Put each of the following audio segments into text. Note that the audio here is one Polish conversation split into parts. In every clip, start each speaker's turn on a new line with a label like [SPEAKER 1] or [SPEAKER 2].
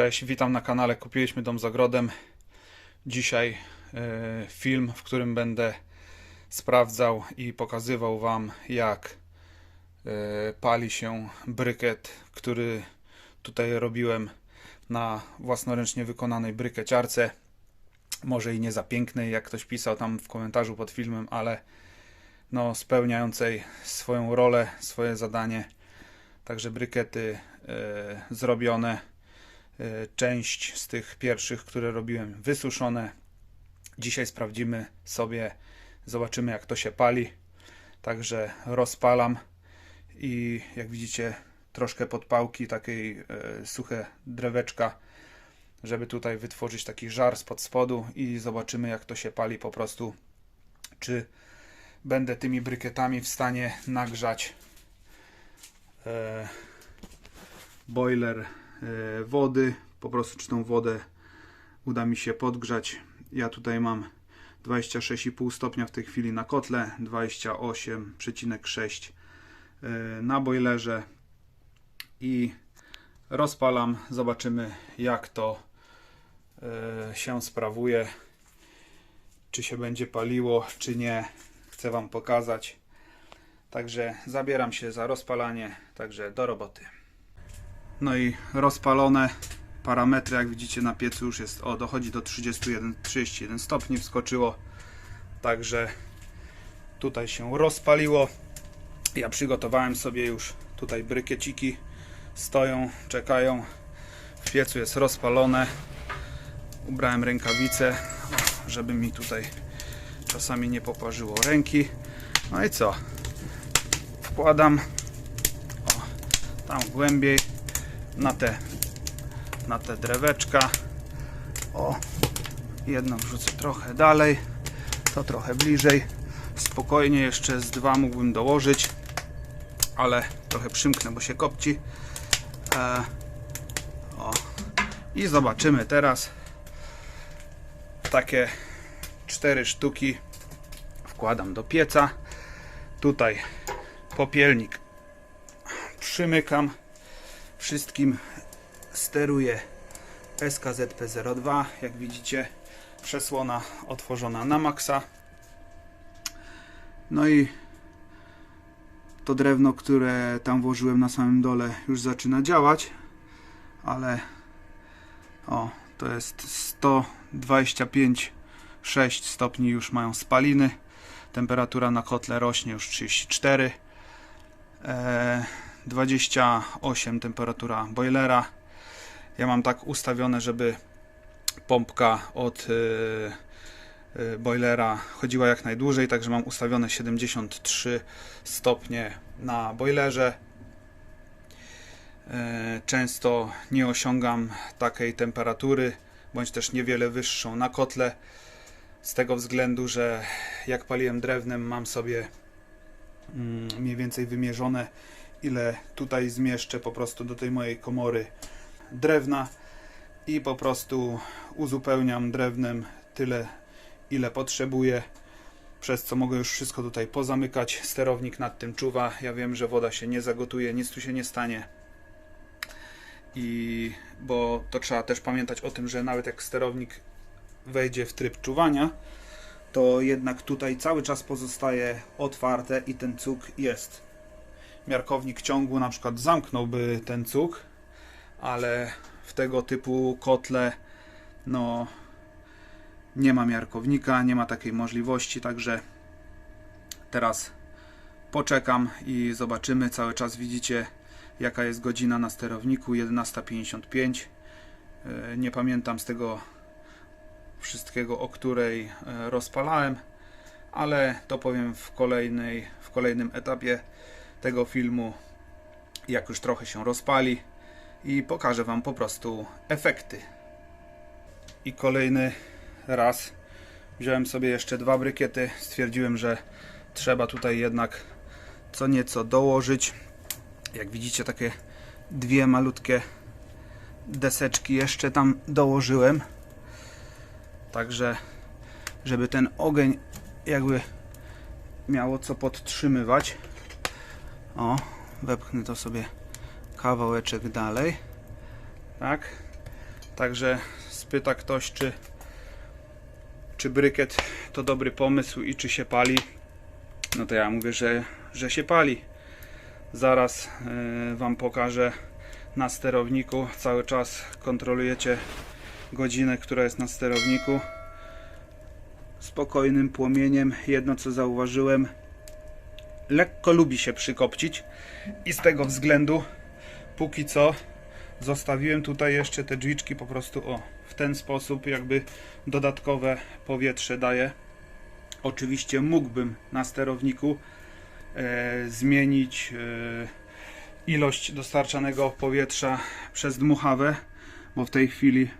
[SPEAKER 1] Cześć, witam na kanale Kupiliśmy Dom z Ogrodem. Dzisiaj e, film, w którym będę sprawdzał i pokazywał Wam, jak e, pali się bryket, który tutaj robiłem na własnoręcznie wykonanej brykeciarce. Może i nie za pięknej, jak ktoś pisał tam w komentarzu pod filmem, ale no, spełniającej swoją rolę, swoje zadanie. Także brykety e, zrobione. E, Część z tych pierwszych, które robiłem, wysuszone. Dzisiaj sprawdzimy sobie, zobaczymy jak to się pali. Także rozpalam i jak widzicie, troszkę podpałki, takiej e, suche dreweczka, żeby tutaj wytworzyć taki żar spod spodu i zobaczymy jak to się pali po prostu. Czy będę tymi brykietami w stanie nagrzać e, boiler wody. Po prostu czy tą wodę uda mi się podgrzać. Ja tutaj mam 26,5 stopnia w tej chwili na kotle, 28,6 e, na boilerze i rozpalam. Zobaczymy jak to e, się sprawuje. Czy się będzie paliło, czy nie. Chcę Wam pokazać. Także zabieram się za rozpalanie. Także do roboty. No i rozpalone parametry, jak widzicie na piecu już jest, o dochodzi do 31, 31 stopni wskoczyło. Także tutaj się rozpaliło. Ja przygotowałem sobie już tutaj brykieciki. Stoją, czekają. W piecu jest rozpalone. Ubrałem rękawice, żeby mi tutaj czasami nie poparzyło ręki. No i co? Wkładam o, tam głębiej na te, na te dreweczka. O, jedno wrzucę trochę dalej, to trochę bliżej. Spokojnie jeszcze z dwa mógłbym dołożyć, ale trochę przymknę, bo się kopci. E, o. I zobaczymy teraz takie cztery sztuki wkładam do pieca. Tutaj popielnik przymykam wszystkim steruję SKZP02 jak widzicie przesłona otworzona na maksa. No i to drewno, które tam włożyłem na samym dole już zaczyna działać ale o, to jest 125 6 stopni już mają spaliny. Temperatura na kotle rośnie już 34 e, 28 temperatura boilera. Ja mam tak ustawione, żeby pompka od yy, yy, boilera chodziła jak najdłużej, także mam ustawione 73 stopnie na boilerze. Yy, często nie osiągam takiej temperatury, bądź też niewiele wyższą na kotle, z tego względu, że jak paliłem drewnem, mam sobie mm, mniej więcej wymierzone ile tutaj zmieszczę po prostu do tej mojej komory drewna i po prostu uzupełniam drewnem tyle ile potrzebuję przez co mogę już wszystko tutaj pozamykać. Sterownik nad tym czuwa. Ja wiem, że woda się nie zagotuje nic tu się nie stanie. I bo to trzeba też pamiętać o tym, że nawet jak sterownik wejdzie w tryb czuwania to jednak tutaj cały czas pozostaje otwarte i ten cuk jest miarkownik ciągu na przykład zamknąłby ten cuk, ale w tego typu kotle no nie ma miarkownika, nie ma takiej możliwości, także teraz poczekam i zobaczymy. Cały czas widzicie jaka jest godzina na sterowniku 11.55 e, nie pamiętam z tego wszystkiego o której e, rozpalałem ale to powiem w kolejnej w kolejnym etapie tego filmu, jak już trochę się rozpali i pokażę Wam po prostu efekty. I kolejny raz wziąłem sobie jeszcze dwa brykiety. Stwierdziłem, że trzeba tutaj jednak co nieco dołożyć. Jak widzicie, takie dwie malutkie deseczki jeszcze tam dołożyłem. Także, żeby ten ogień jakby miało co podtrzymywać. O, wepchnę to sobie kawałeczek dalej. Tak. Także spyta ktoś, czy, czy brykiet to dobry pomysł i czy się pali. No to ja mówię, że, że się pali. Zaraz yy, Wam pokażę na sterowniku. Cały czas kontrolujecie godzinę, która jest na sterowniku. Spokojnym płomieniem. Jedno co zauważyłem, lekko lubi się przykopcić. I z tego względu póki co zostawiłem tutaj jeszcze te drzwiczki po prostu o w ten sposób jakby dodatkowe powietrze daje. Oczywiście mógłbym na sterowniku e, zmienić e, ilość dostarczanego powietrza przez dmuchawę bo w tej chwili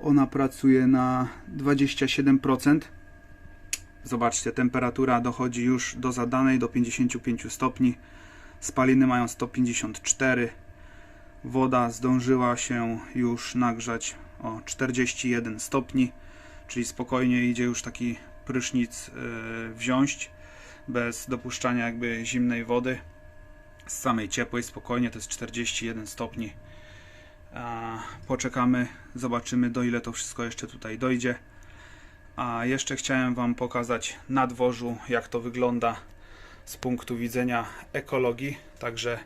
[SPEAKER 1] ona pracuje na 27% Zobaczcie, temperatura dochodzi już do zadanej, do 55 stopni. Spaliny mają 154. Woda zdążyła się już nagrzać o 41 stopni, czyli spokojnie idzie już taki prysznic yy, wziąć, bez dopuszczania jakby zimnej wody. Z samej ciepłej, spokojnie, to jest 41 stopni. Poczekamy, zobaczymy do ile to wszystko jeszcze tutaj dojdzie. A jeszcze chciałem Wam pokazać na dworzu, jak to wygląda z punktu widzenia ekologii. Także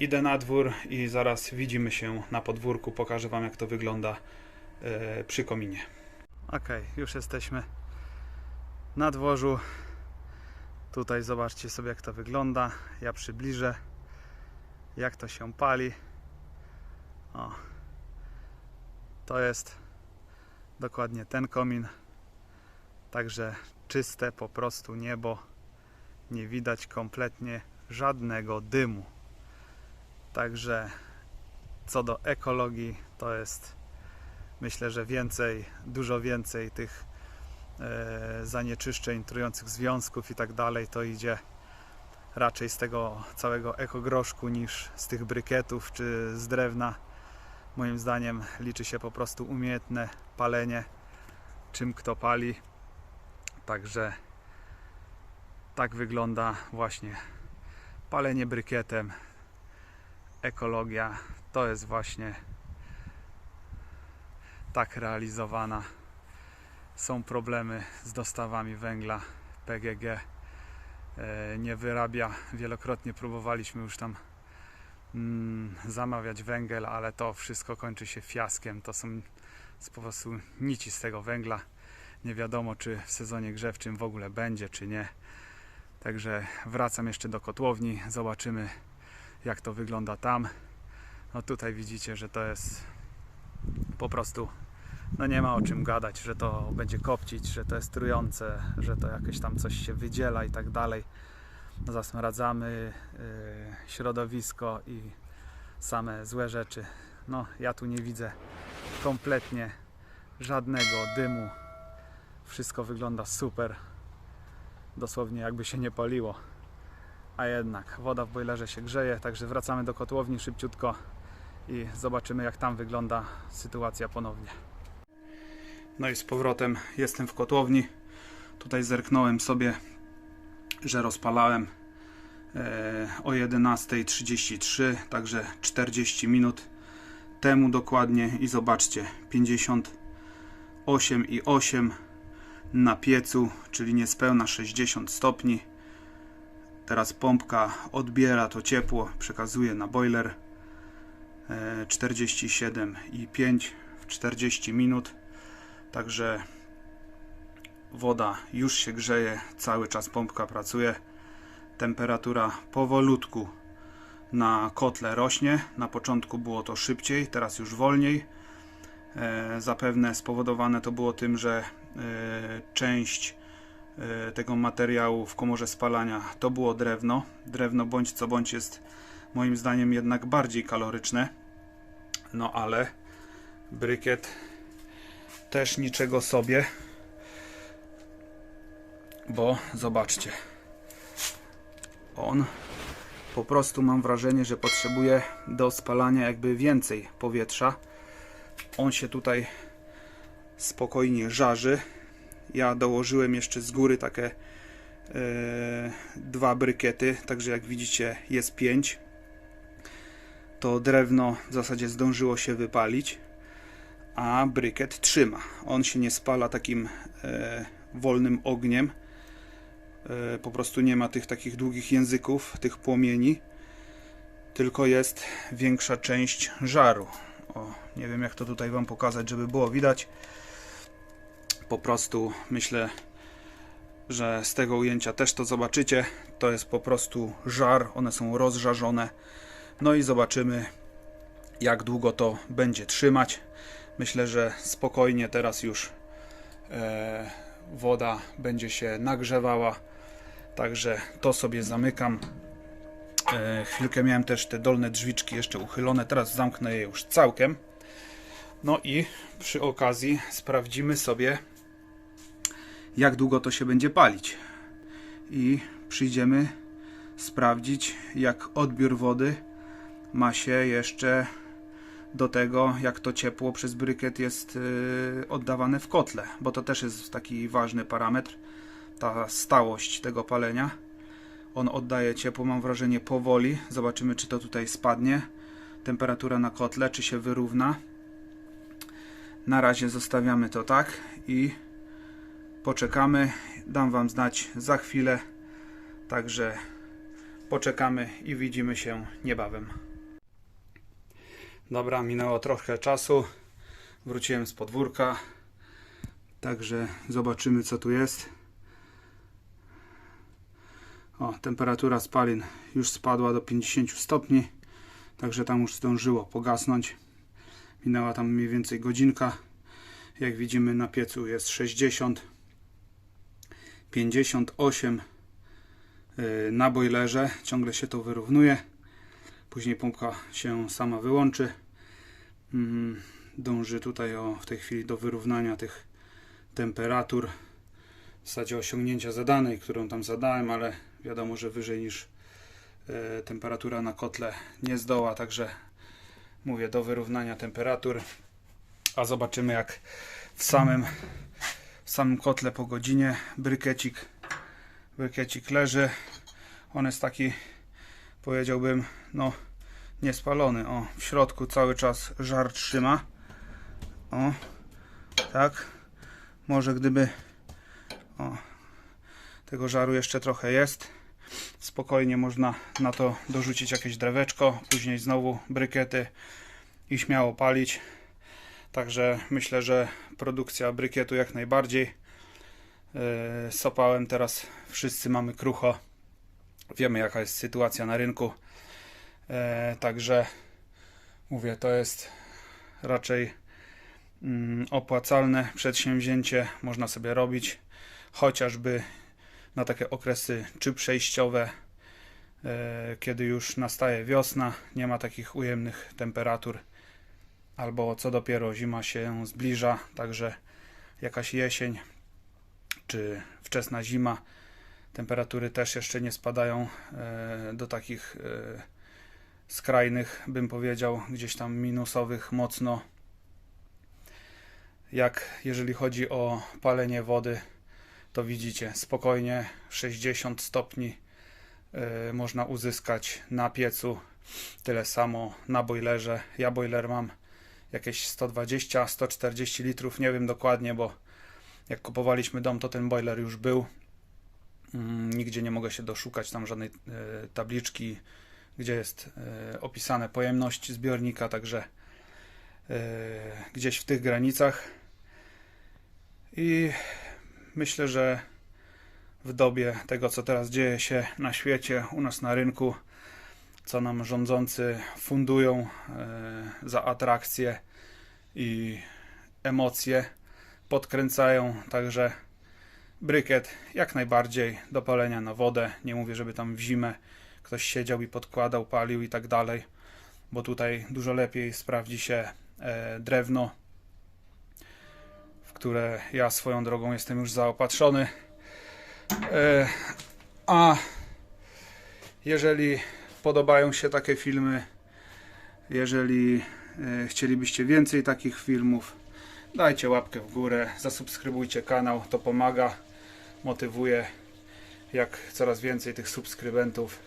[SPEAKER 1] idę na dwór i zaraz widzimy się na podwórku. Pokażę Wam, jak to wygląda e, przy kominie. Ok, już jesteśmy na dworzu. Tutaj zobaczcie sobie, jak to wygląda. Ja przybliżę, jak to się pali. O, to jest dokładnie ten komin. Także czyste po prostu niebo. Nie widać kompletnie żadnego dymu. Także co do ekologii, to jest myślę, że więcej, dużo więcej tych e, zanieczyszczeń, trujących związków i tak dalej, to idzie raczej z tego całego ekogroszku niż z tych brykietów czy z drewna. Moim zdaniem liczy się po prostu umiejętne palenie, czym kto pali. Także tak wygląda właśnie palenie brykietem. Ekologia to jest właśnie tak realizowana. Są problemy z dostawami węgla. PGG e, nie wyrabia. Wielokrotnie próbowaliśmy już tam mm, zamawiać węgiel, ale to wszystko kończy się fiaskiem. To są po prostu nici z tego węgla nie wiadomo, czy w sezonie grzewczym w ogóle będzie, czy nie. Także wracam jeszcze do kotłowni, zobaczymy jak to wygląda tam. No tutaj widzicie, że to jest po prostu no nie ma o czym gadać, że to będzie kopcić, że to jest trujące, że to jakieś tam coś się wydziela i tak dalej. No zasmradzamy yy, środowisko i same złe rzeczy. No ja tu nie widzę kompletnie żadnego dymu wszystko wygląda super. Dosłownie jakby się nie paliło. A jednak woda w boilerze się grzeje, także wracamy do kotłowni szybciutko i zobaczymy jak tam wygląda sytuacja ponownie. No i z powrotem jestem w kotłowni. Tutaj zerknąłem sobie, że rozpalałem e, o 11.33, także 40 minut temu dokładnie i zobaczcie 58,8 na piecu, czyli niespełna 60 stopni. Teraz pompka odbiera to ciepło, przekazuje na boiler 47,5 w 40 minut. Także woda już się grzeje, cały czas pompka pracuje. Temperatura powolutku na kotle rośnie. Na początku było to szybciej, teraz już wolniej. E, zapewne spowodowane to było tym, że E, część e, tego materiału w komorze spalania to było drewno. Drewno bądź co bądź jest moim zdaniem jednak bardziej kaloryczne. No ale brykiet też niczego sobie. Bo zobaczcie. On po prostu mam wrażenie, że potrzebuje do spalania jakby więcej powietrza. On się tutaj spokojnie żarzy. Ja dołożyłem jeszcze z góry takie e, dwa brykiety, także jak widzicie jest pięć. To drewno w zasadzie zdążyło się wypalić. a brykiet trzyma. On się nie spala takim e, wolnym ogniem. E, po prostu nie ma tych takich długich języków, tych płomieni, tylko jest większa część żaru. O, nie wiem jak to tutaj Wam pokazać, żeby było widać. Po prostu myślę, że z tego ujęcia też to zobaczycie. To jest po prostu żar, one są rozżarzone. No i zobaczymy, jak długo to będzie trzymać. Myślę, że spokojnie teraz już e, woda będzie się nagrzewała. Także to sobie zamykam. E, chwilkę miałem też te dolne drzwiczki jeszcze uchylone, teraz zamknę je już całkiem. No i przy okazji sprawdzimy sobie, jak długo to się będzie palić. I przyjdziemy sprawdzić, jak odbiór wody ma się jeszcze do tego, jak to ciepło przez brykiet jest yy, oddawane w kotle, bo to też jest taki ważny parametr, ta stałość tego palenia. On oddaje ciepło, mam wrażenie, powoli. Zobaczymy, czy to tutaj spadnie. Temperatura na kotle, czy się wyrówna. Na razie zostawiamy to tak i poczekamy. Dam Wam znać za chwilę. Także poczekamy i widzimy się niebawem. Dobra, minęło trochę czasu. Wróciłem z podwórka. Także zobaczymy, co tu jest. O, temperatura spalin już spadła do 50 stopni. Także tam już zdążyło pogasnąć. Minęła tam mniej więcej godzinka. Jak widzimy na piecu jest 60, 58 yy, na bojlerze. Ciągle się to wyrównuje. Później pompka się sama wyłączy. Mm, Dąży tutaj o, w tej chwili do wyrównania tych temperatur. W zasadzie osiągnięcia zadanej, którą tam zadałem, ale wiadomo, że wyżej niż e, temperatura na kotle nie zdoła, także mówię do wyrównania temperatur. A zobaczymy jak w samym, w samym kotle po godzinie brykecik, brykecik leży. On jest taki, powiedziałbym, no niespalony. O, w środku cały czas żar trzyma. O, tak. Może gdyby o, tego żaru jeszcze trochę jest. Spokojnie można na to dorzucić jakieś dreweczko, później znowu brykety i śmiało palić. Także myślę, że produkcja brykietu jak najbardziej. Yy, Z opałem teraz wszyscy mamy krucho. Wiemy jaka jest sytuacja na rynku. E, Także mówię, to jest raczej mm, opłacalne przedsięwzięcie. Można sobie robić chociażby na takie okresy czy przejściowe, e, kiedy już nastaje wiosna, nie ma takich ujemnych temperatur, albo co dopiero zima się zbliża, także jakaś jesień czy wczesna zima, temperatury też jeszcze nie spadają e, do takich e, skrajnych, bym powiedział, gdzieś tam minusowych mocno. Jak jeżeli chodzi o palenie wody, to widzicie spokojnie 60 stopni y, można uzyskać na piecu. Tyle samo na boilerze. Ja boiler mam jakieś 120-140 litrów, nie wiem dokładnie, bo jak kupowaliśmy dom, to ten boiler już był. Mm, Nigdzie nie mogę się doszukać tam żadnej y, tabliczki, gdzie jest y, opisane pojemność zbiornika, także y, gdzieś w tych granicach. I myślę, że w dobie tego, co teraz dzieje się na świecie, u nas na rynku, co nam rządzący fundują e, za atrakcje i emocje, podkręcają, także brykiet jak najbardziej do palenia na wodę. Nie mówię, żeby tam w zimę ktoś siedział i podkładał, palił i tak dalej, bo tutaj dużo lepiej sprawdzi się e, drewno, w które ja swoją drogą jestem już zaopatrzony. E, A jeżeli podobają się takie filmy, jeżeli e, chcielibyście więcej takich filmów, dajcie łapkę w górę, zasubskrybujcie kanał, to pomaga, motywuje. Jak coraz więcej tych subskrybentów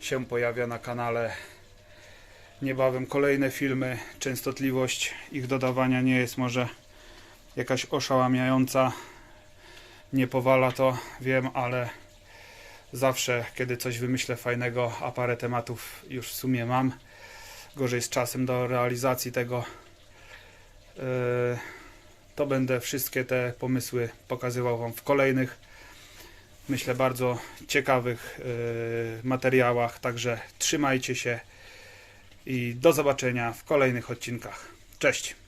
[SPEAKER 1] się pojawia na kanale, Niebawem kolejne filmy. Częstotliwość ich dodawania nie jest może jakaś oszałamiająca. Nie powala to, wiem, ale zawsze, kiedy coś wymyślę fajnego, a parę tematów już w sumie mam, gorzej z czasem do realizacji tego, yy, to będę wszystkie te pomysły pokazywał Wam w kolejnych, myślę, bardzo ciekawych yy, materiałach. Także trzymajcie się i do zobaczenia w kolejnych odcinkach. Cześć!